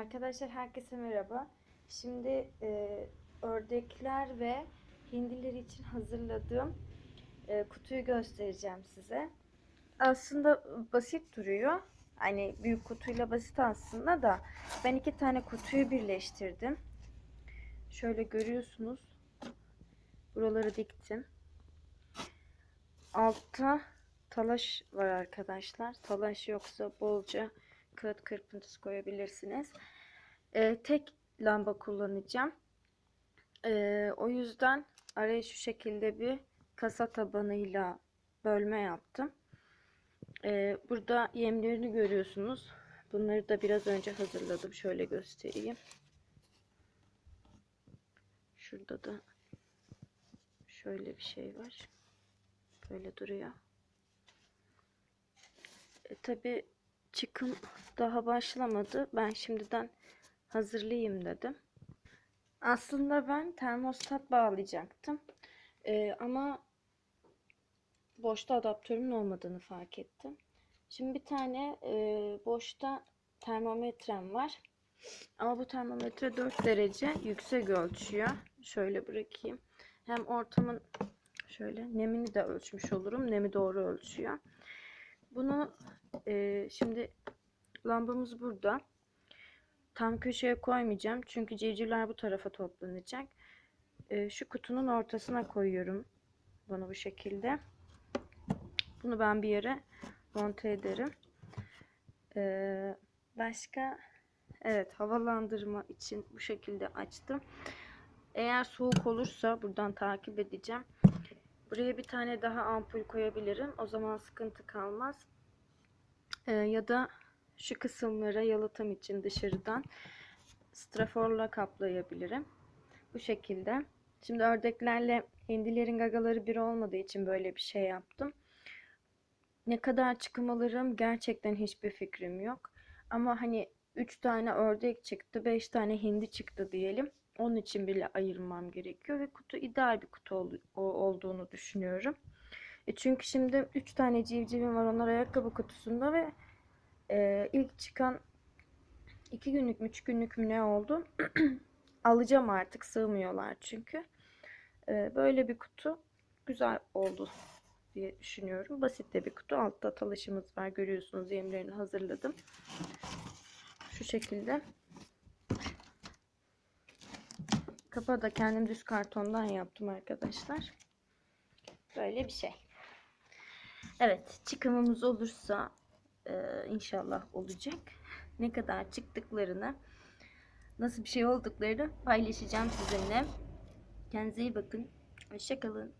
Arkadaşlar herkese merhaba. Şimdi e, ördekler ve hindiler için hazırladığım e, kutuyu göstereceğim size. Aslında basit duruyor. Hani büyük kutuyla basit aslında da ben iki tane kutuyu birleştirdim. Şöyle görüyorsunuz. Buraları diktim. Altta talaş var arkadaşlar. Talaş yoksa bolca kağıt kırpıntısı koyabilirsiniz. Ee, tek lamba kullanacağım. Ee, o yüzden araya şu şekilde bir kasa tabanıyla bölme yaptım. Ee, burada yemlerini görüyorsunuz. Bunları da biraz önce hazırladım. Şöyle göstereyim. Şurada da şöyle bir şey var. Böyle duruyor. E, tabii çıkım daha başlamadı. Ben şimdiden hazırlayayım dedim. Aslında ben termostat bağlayacaktım. E, ama boşta adaptörümün olmadığını fark ettim. Şimdi bir tane e, boşta termometrem var. Ama bu termometre 4 derece yüksek ölçüyor. Şöyle bırakayım. Hem ortamın şöyle nemini de ölçmüş olurum. Nemi doğru ölçüyor. Bunu e, şimdi lambamız burada. Tam köşeye koymayacağım. Çünkü civcivler bu tarafa toplanacak. E, şu kutunun ortasına koyuyorum. Bunu bu şekilde. Bunu ben bir yere monte ederim. E, başka evet havalandırma için bu şekilde açtım. Eğer soğuk olursa buradan takip edeceğim. Buraya bir tane daha ampul koyabilirim. O zaman sıkıntı kalmaz. Ee, ya da şu kısımlara yalıtım için dışarıdan straforla kaplayabilirim. Bu şekilde. Şimdi ördeklerle hindilerin gagaları bir olmadığı için böyle bir şey yaptım. Ne kadar çıkım alırım gerçekten hiçbir fikrim yok. Ama hani 3 tane ördek çıktı, 5 tane hindi çıktı diyelim. Onun için bile ayırmam gerekiyor ve kutu ideal bir kutu ol- olduğunu düşünüyorum. E çünkü şimdi 3 tane civcivim var onlar ayakkabı kutusunda ve e, ilk çıkan 2 günlük mü 3 günlük mü ne oldu? Alacağım artık sığmıyorlar çünkü. E, böyle bir kutu güzel oldu diye düşünüyorum. Basit de bir kutu. Altta talışımız var. Görüyorsunuz yemlerini hazırladım. Şu şekilde. Kapağı da kendim düz kartondan yaptım arkadaşlar. Böyle bir şey. Evet çıkımımız olursa e, inşallah olacak. Ne kadar çıktıklarını nasıl bir şey olduklarını paylaşacağım sizinle. Kendinize iyi bakın. Hoşçakalın.